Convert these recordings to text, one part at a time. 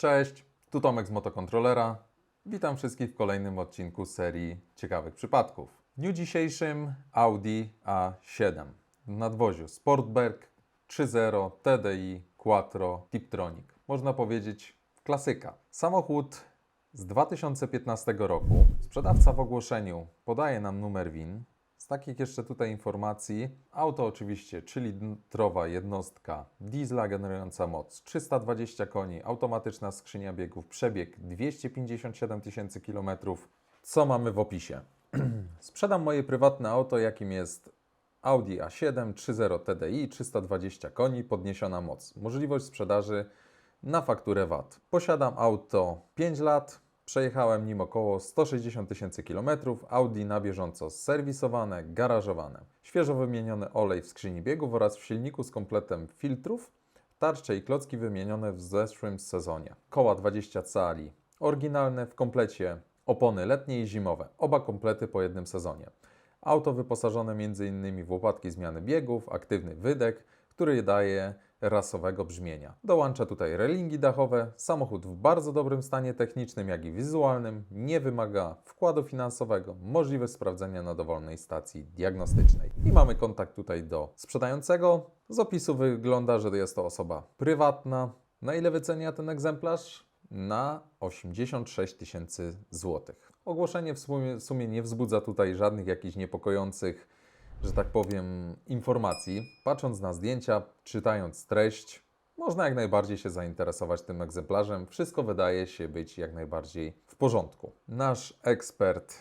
Cześć, tu Tomek z Motokontrolera. Witam wszystkich w kolejnym odcinku serii ciekawych przypadków. W dniu dzisiejszym Audi A7 w nadwoziu Sportberg 3.0 TDI Quattro Tiptronic. Można powiedzieć klasyka. Samochód z 2015 roku. Sprzedawca w ogłoszeniu podaje nam numer WIN. Takich jeszcze tutaj informacji, auto oczywiście 3-litrowa jednostka diesla generująca moc 320 koni, automatyczna skrzynia biegów, przebieg 257 tysięcy km. Co mamy w opisie? Sprzedam moje prywatne auto, jakim jest Audi A7 3.0 TDI, 320 koni, podniesiona moc. Możliwość sprzedaży na fakturę VAT. Posiadam auto 5 lat, przejechałem nim około 160 tysięcy kilometrów. Audi na bieżąco serwisowane, garażowane. Świeżo wymieniony olej w skrzyni biegów oraz w silniku z kompletem filtrów. Tarcze i klocki wymienione w zeszłym sezonie. Koła 20 cali oryginalne w komplecie opony letnie i zimowe. Oba komplety po jednym sezonie. Auto wyposażone m.in. w łopatki zmiany biegów, aktywny wydech, który daje rasowego brzmienia. Dołącza tutaj relingi dachowe. Samochód w bardzo dobrym stanie technicznym, jak i wizualnym. Nie wymaga wkładu finansowego. Możliwość sprawdzenia na dowolnej stacji diagnostycznej. I mamy kontakt tutaj do sprzedającego. Z opisu wygląda, że jest to osoba prywatna. Na ile wycenia ten egzemplarz? Na 86 tysięcy złotych. Ogłoszenie w sumie, w sumie nie wzbudza tutaj żadnych jakichś niepokojących że tak powiem, informacji. Patrząc na zdjęcia, czytając treść, można jak najbardziej się zainteresować tym egzemplarzem. Wszystko wydaje się być jak najbardziej w porządku. Nasz ekspert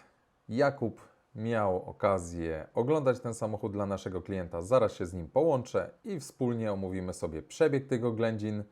Jakub miał okazję oglądać ten samochód dla naszego klienta. Zaraz się z nim połączę i wspólnie omówimy sobie przebieg tych oględzin.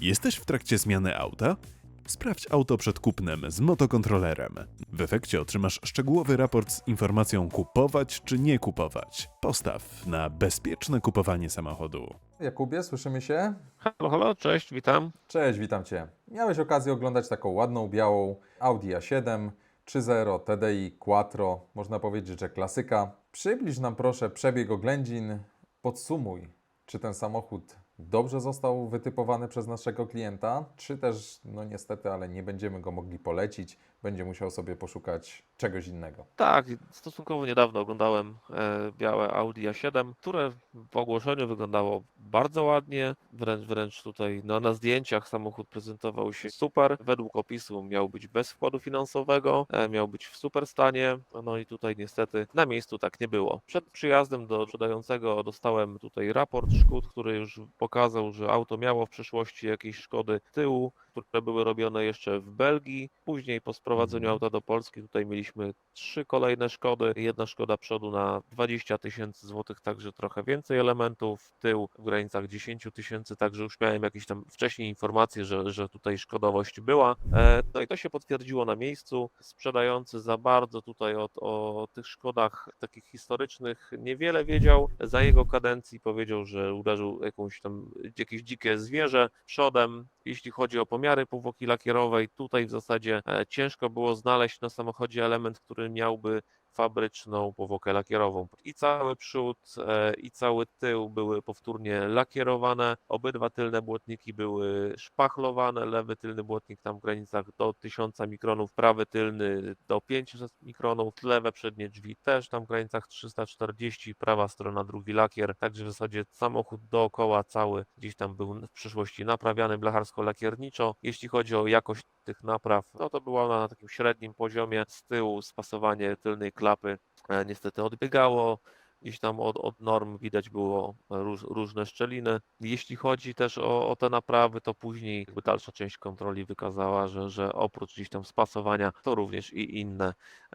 Jesteś w trakcie zmiany auta? Sprawdź auto przed kupnem z motokontrolerem. W efekcie otrzymasz szczegółowy raport z informacją kupować czy nie kupować. Postaw na bezpieczne kupowanie samochodu. Jakubie, słyszymy się? Halo, halo, cześć, witam. Cześć, witam Cię. Miałeś okazję oglądać taką ładną, białą Audi A7 3.0 TDI Quattro, można powiedzieć, że klasyka. Przybliż nam proszę przebieg oględzin, podsumuj, czy ten samochód dobrze został wytypowany przez naszego klienta, czy też, no niestety, ale nie będziemy go mogli polecić, będzie musiał sobie poszukać czegoś innego. Tak, stosunkowo niedawno oglądałem e, białe Audi A7, które w ogłoszeniu wyglądało bardzo ładnie, wręcz, wręcz tutaj no, na zdjęciach samochód prezentował się super. Według opisu miał być bez wkładu finansowego, e, miał być w super stanie, no i tutaj niestety na miejscu tak nie było. Przed przyjazdem do sprzedającego dostałem tutaj raport szkód, który już pokazał, że auto miało w przeszłości jakieś szkody tyłu, które były robione jeszcze w Belgii. Później po sprowadzeniu Mhm. auta do Polski tutaj mieliśmy trzy kolejne szkody. Jedna szkoda przodu na 20 tysięcy złotych, także trochę więcej elementów. Tył w granicach 10 tysięcy, także już miałem jakieś tam wcześniej informacje, że, że tutaj szkodowość była. E, No i to się potwierdziło na miejscu. Sprzedający za bardzo tutaj o, o tych szkodach takich historycznych niewiele wiedział. Za jego kadencji powiedział, że uderzył jakąś tam jakieś dzikie zwierzę przodem. Jeśli chodzi o pomiary powłoki lakierowej, tutaj w zasadzie e, ciężko było znaleźć na samochodzie element, który miałby fabryczną powłokę lakierową. I cały przód, e, i cały tył były powtórnie lakierowane. Obydwa tylne błotniki były szpachlowane. Lewy tylny błotnik tam w granicach do 1000 mikronów, prawy tylny do 500 mikronów. Lewe przednie drzwi też tam w granicach 340, prawa strona drugi lakier. Także w zasadzie samochód dookoła cały gdzieś tam był w przyszłości naprawiany blacharsko-lakierniczo. Jeśli chodzi o jakość tych napraw, no to była ona na takim średnim poziomie. Z tyłu spasowanie tylnej klapy e, niestety odbiegało. Gdzieś tam od, od norm widać było róż, różne szczeliny. Jeśli chodzi też o, o te naprawy, to później dalsza część kontroli wykazała, że, że oprócz gdzieś tam spasowania, to również i inne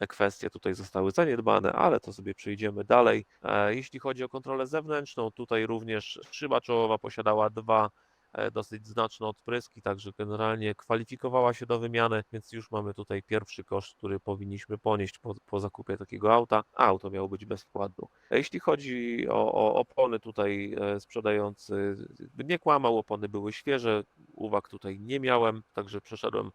kwestie tutaj zostały zaniedbane, ale to sobie przejdziemy dalej. E, Jeśli chodzi o kontrolę zewnętrzną, tutaj również szyba czołowa posiadała dwa e, dosyć znaczne odpryski, także generalnie kwalifikowała się do wymiany, więc już mamy tutaj pierwszy koszt, który powinniśmy ponieść po, po zakupie takiego auta, auto miało być bez wkładu. Jeśli chodzi o, o opony, tutaj e, sprzedający nie kłamał, opony były świeże, uwag tutaj nie miałem, także przeszedłem e,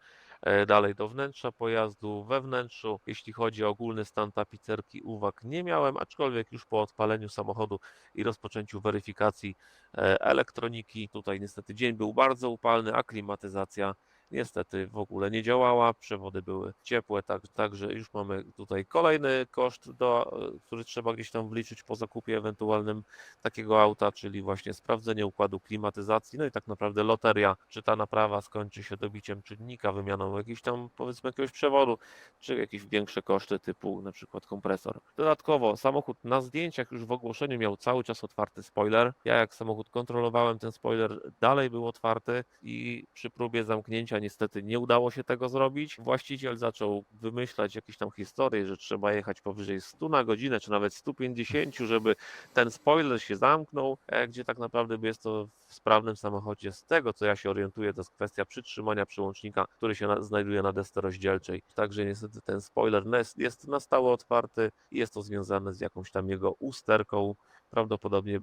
dalej do wnętrza pojazdu. We wnętrzu, jeśli chodzi o ogólny stan tapicerki, uwag nie miałem, aczkolwiek już po odpaleniu samochodu i rozpoczęciu weryfikacji e, elektroniki, tutaj niestety dzień był bardzo upalny, a klimatyzacja niestety w ogóle nie działała, przewody były ciepłe, tak, także już mamy tutaj kolejny koszt, do, który trzeba gdzieś tam wliczyć po zakupie ewentualnym takiego auta, czyli właśnie sprawdzenie układu klimatyzacji, no i tak naprawdę loteria, czy ta naprawa skończy się dobiciem czynnika, wymianą jakiegoś tam powiedzmy jakiegoś przewodu, czy jakieś większe koszty typu na przykład kompresor. Dodatkowo samochód na zdjęciach już w ogłoszeniu miał cały czas otwarty spoiler. Ja jak samochód kontrolowałem, ten spoiler dalej był otwarty i przy próbie zamknięcia niestety nie udało się tego zrobić. Właściciel zaczął wymyślać jakieś tam historie, że trzeba jechać powyżej 100 na godzinę, czy nawet 150, żeby ten spoiler się zamknął, e, gdzie tak naprawdę jest to w sprawnym samochodzie. Z tego, co ja się orientuję, to jest kwestia przytrzymania przełącznika, który się na, znajduje na desce rozdzielczej. Także niestety ten spoiler jest na stałe otwarty i jest to związane z jakąś tam jego usterką. Prawdopodobnie,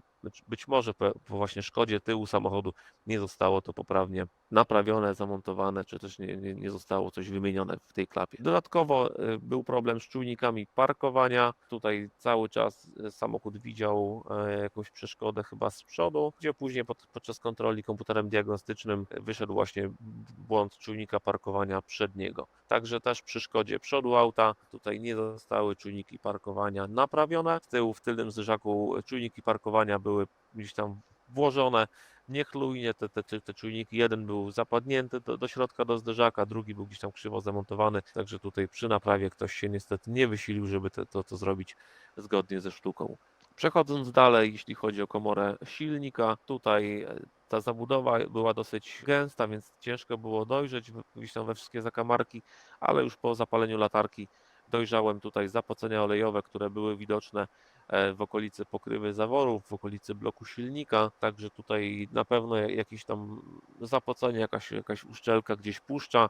być- może po, właśnie szkodzie tyłu samochodu nie zostało to poprawnie naprawione, zamontowane, czy też nie, nie, nie zostało coś wymienione w tej klapie. Dodatkowo y, był problem z czujnikami parkowania. Tutaj cały czas y, samochód widział e, jakąś przeszkodę chyba z przodu, gdzie później pod, podczas kontroli komputerem diagnostycznym wyszedł właśnie błąd czujnika parkowania przedniego. Także też przy szkodzie przodu auta tutaj nie zostały czujniki parkowania naprawione. Z tyłu w tylnym zderzaku czujniki parkowania były gdzieś tam włożone niechlujnie te, te, te, czujniki. Jeden był zapadnięty do, do środka do zderzaka, drugi był gdzieś tam krzywo zamontowany, także tutaj przy naprawie ktoś się niestety nie wysilił, żeby te, to, to zrobić zgodnie ze sztuką. Przechodząc dalej, jeśli chodzi o komorę silnika, tutaj e, ta zabudowa była dosyć gęsta, więc ciężko było dojrzeć gdzieś tam we wszystkie zakamarki, ale już po zapaleniu latarki dojrzałem tutaj zapocenia olejowe, które były widoczne e, w okolicy pokrywy zaworów, w okolicy bloku silnika, także tutaj na pewno ja- jakieś tam zapocenie, jakaś, jakaś uszczelka gdzieś puszcza.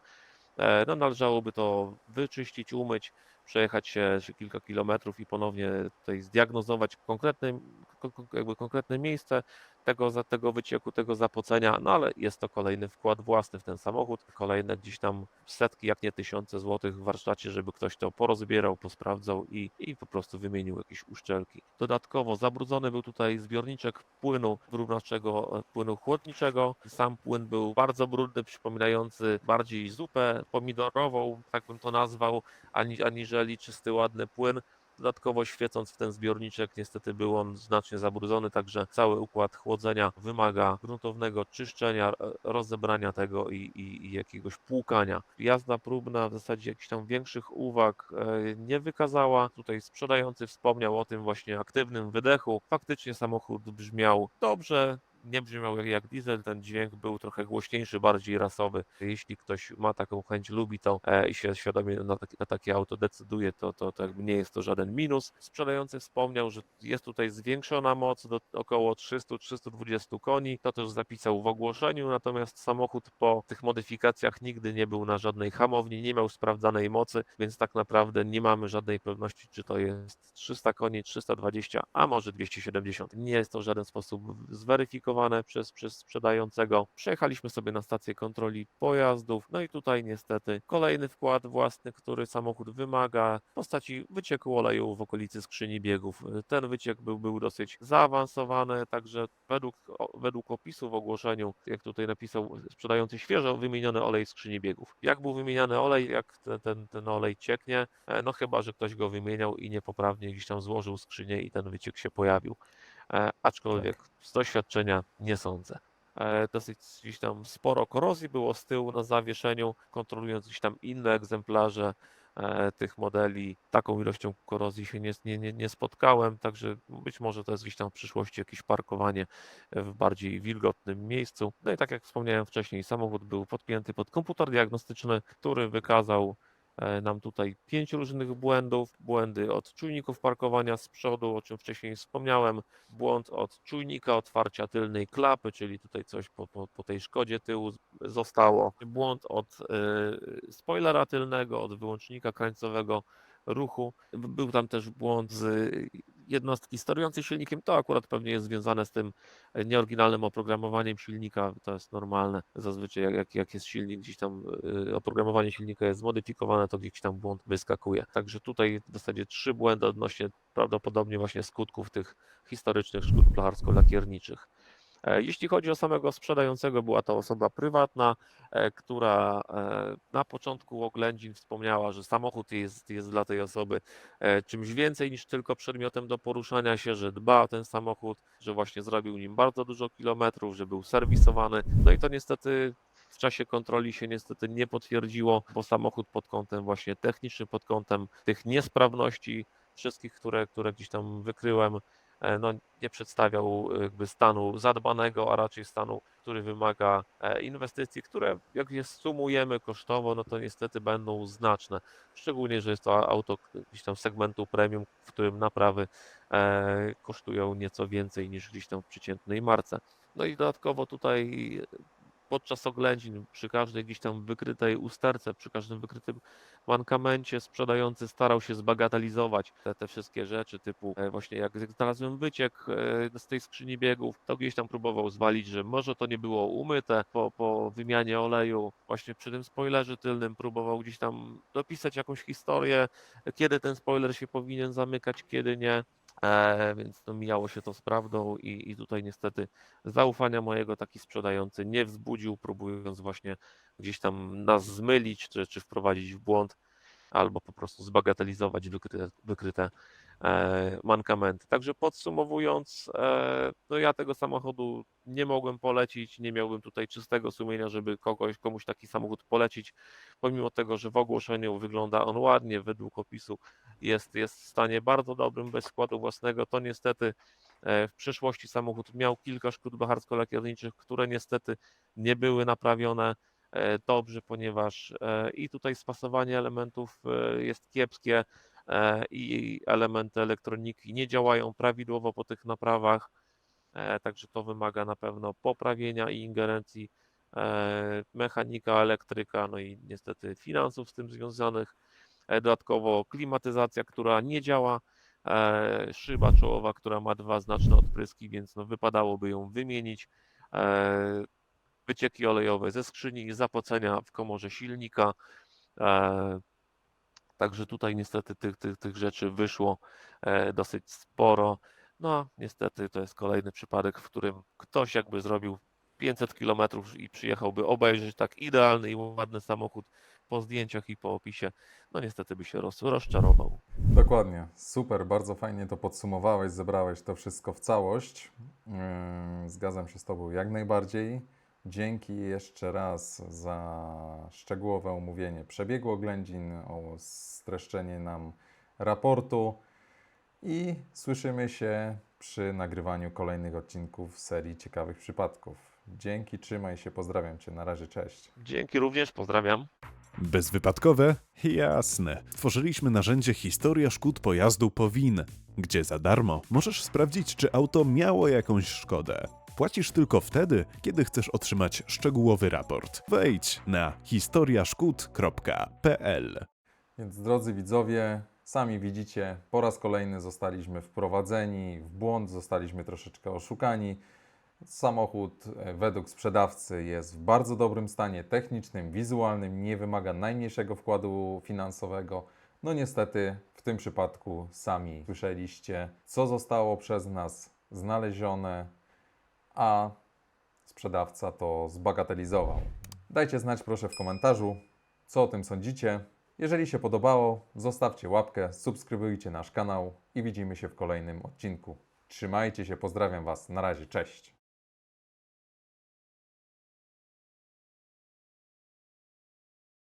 E, No, należałoby to wyczyścić, umyć, przejechać się kilka kilometrów i ponownie tutaj zdiagnozować konkretne, ko- ko- jakby konkretne miejsce tego, za- tego wycieku, tego zapocenia, no ale jest to kolejny wkład własny w ten samochód, kolejne gdzieś tam setki, jak nie tysiące złotych w warsztacie, żeby ktoś to porozbierał, posprawdzał i, i po prostu wymienił jakieś uszczelki. Dodatkowo zabrudzony był tutaj zbiorniczek płynu wyrównawczego płynu chłodniczego. Sam płyn był bardzo brudny, przypominający bardziej zupę pomidorową, tak bym to nazwał, ani, aniżeli czysty, ładny płyn. Dodatkowo świecąc w ten zbiorniczek, niestety był on znacznie zabrudzony, także cały układ chłodzenia wymaga gruntownego czyszczenia, rozebrania tego i, i, i jakiegoś płukania. Jazda próbna w zasadzie jakichś tam większych uwag e, nie wykazała. Tutaj sprzedający wspomniał o tym właśnie aktywnym wydechu. Faktycznie samochód brzmiał dobrze, nie brzmiał jak, diesel, ten dźwięk był trochę głośniejszy, bardziej rasowy. Jeśli ktoś ma taką chęć, lubi to e, i się świadomie na, taki, na takie auto decyduje, to, to, to nie jest to żaden minus. Sprzedający wspomniał, że jest tutaj zwiększona moc do około 300-320 koni. To też zapisał w ogłoszeniu, natomiast samochód po tych modyfikacjach nigdy nie był na żadnej hamowni, nie miał sprawdzanej mocy, więc tak naprawdę nie mamy żadnej pewności, czy to jest 300 koni, 320, a może 270. Nie jest to w żaden sposób zweryfikowane przez, przez sprzedającego. Przejechaliśmy sobie na stację kontroli pojazdów, no i tutaj niestety kolejny wkład własny, który samochód wymaga w postaci wycieku oleju w okolicy skrzyni biegów. Ten wyciek był, był dosyć zaawansowany, także według, według opisu w ogłoszeniu, jak tutaj napisał sprzedający świeżo wymieniony olej skrzyni biegów. Jak był wymieniany olej, jak ten, ten, ten olej cieknie, E, no chyba, że ktoś go wymieniał i niepoprawnie gdzieś tam złożył skrzynię i ten wyciek się pojawił. E, aczkolwiek z doświadczenia nie sądzę. E, dosyć gdzieś tam sporo korozji było z tyłu na zawieszeniu, kontrolując gdzieś tam inne egzemplarze e, tych modeli. Taką ilością korozji się nie, nie, nie, spotkałem, także być może to jest gdzieś tam w przyszłości jakieś parkowanie w bardziej wilgotnym miejscu. No i tak jak wspomniałem wcześniej, samochód był podpięty pod komputer diagnostyczny, który wykazał nam tutaj pięć różnych błędów. Błędy od czujników parkowania z przodu, o czym wcześniej wspomniałem, błąd od czujnika otwarcia tylnej klapy, czyli tutaj coś po, po, po tej szkodzie tyłu zostało. Błąd od e, spoilera tylnego, od wyłącznika krańcowego ruchu. Był tam też błąd z jednostki sterującej silnikiem. To akurat pewnie jest związane z tym e, nieoryginalnym oprogramowaniem silnika. To jest normalne. Zazwyczaj jak, jak, jest silnik gdzieś tam, e, oprogramowanie silnika jest zmodyfikowane, to gdzieś tam błąd wyskakuje. Także tutaj w zasadzie trzy błędy odnośnie prawdopodobnie właśnie skutków tych historycznych szkód blacharsko-lakierniczych. E, Jeśli chodzi o samego sprzedającego, była to osoba prywatna, e, która e, na początku oględzin wspomniała, że samochód jest, jest dla tej osoby czymś więcej niż tylko przedmiotem do poruszania się, że dba o ten samochód, że właśnie zrobił nim bardzo dużo kilometrów, że był serwisowany. No i to niestety w czasie kontroli się niestety nie potwierdziło, bo samochód pod kątem właśnie technicznym, pod kątem tych niesprawności wszystkich, które, które gdzieś tam wykryłem, no, nie przedstawiał jakby stanu zadbanego, a raczej stanu, który wymaga e, inwestycji, które jak je sumujemy kosztowo, no to niestety będą znaczne. Szczególnie, że jest to auto gdzieś tam segmentu premium, w którym naprawy e, kosztują nieco więcej niż gdzieś tam w przeciętnej marce. No i dodatkowo tutaj podczas oględzin, przy każdej gdzieś tam wykrytej usterce, przy każdym wykrytym mankamencie sprzedający starał się zbagatelizować te, te wszystkie rzeczy, typu e, właśnie jak znalazłem wyciek e, z tej skrzyni biegów, to gdzieś tam próbował zwalić, że może to nie było umyte po, po wymianie oleju, właśnie przy tym spoilerze tylnym próbował gdzieś tam dopisać jakąś historię, kiedy ten spoiler się powinien zamykać, kiedy nie. E, więc to mijało się to z prawdą i, i tutaj niestety zaufania mojego taki sprzedający nie wzbudził, próbując właśnie gdzieś tam nas zmylić, czy, czy wprowadzić w błąd, albo po prostu zbagatelizować wykryte, wykryte mankamenty. Także podsumowując, e, no ja tego samochodu nie mogłem polecić, nie miałbym tutaj czystego sumienia, żeby kogoś, komuś taki samochód polecić, pomimo tego, że w ogłoszeniu wygląda on ładnie, według opisu jest, jest w stanie bardzo dobrym, bez składu własnego, to niestety e, w przeszłości samochód miał kilka szkód bacharsko-lakierniczych, które niestety nie były naprawione e, dobrze, ponieważ e, i tutaj spasowanie elementów e, jest kiepskie e, i elementy elektroniki nie działają prawidłowo po tych naprawach, e, także to wymaga na pewno poprawienia i ingerencji e, mechanika, elektryka, no i niestety finansów z tym związanych. Dodatkowo klimatyzacja, która nie działa, szyba czołowa, która ma dwa znaczne odpryski, więc no wypadałoby ją wymienić. Wycieki olejowe ze skrzyni, zapocenia w komorze silnika. Także tutaj niestety tych, tych, tych rzeczy wyszło e, dosyć sporo. No niestety to jest kolejny przypadek, w którym ktoś jakby zrobił 500 km i przyjechałby obejrzeć tak idealny i ładny samochód po zdjęciach i po opisie, no niestety by się roz, rozczarował. Dokładnie, super, bardzo fajnie to podsumowałeś, zebrałeś to wszystko w całość. Yy, Zgadzam się z Tobą jak najbardziej. Dzięki jeszcze raz za szczegółowe omówienie przebiegu oględzin, o streszczenie nam raportu i słyszymy się przy nagrywaniu kolejnych odcinków serii ciekawych przypadków. Dzięki, trzymaj się, pozdrawiam Cię, na razie, cześć. Dzięki również, pozdrawiam. Bezwypadkowe? Jasne. Tworzyliśmy narzędzie Historia szkód pojazdu POWIN, gdzie za darmo możesz sprawdzić, czy auto miało jakąś szkodę. Płacisz tylko wtedy, kiedy chcesz otrzymać szczegółowy raport. Wejdź na historiaszkód.pl. Więc drodzy widzowie, sami widzicie, po raz kolejny zostaliśmy wprowadzeni w błąd, zostaliśmy troszeczkę oszukani. Samochód e, według sprzedawcy jest w bardzo dobrym stanie technicznym, wizualnym, nie wymaga najmniejszego wkładu finansowego. No niestety w tym przypadku sami słyszeliście, co zostało przez nas znalezione, a sprzedawca to zbagatelizował. Dajcie znać proszę w komentarzu, co o tym sądzicie. Jeżeli się podobało, zostawcie łapkę, subskrybujcie nasz kanał i widzimy się w kolejnym odcinku. Trzymajcie się, pozdrawiam Was, na razie, cześć.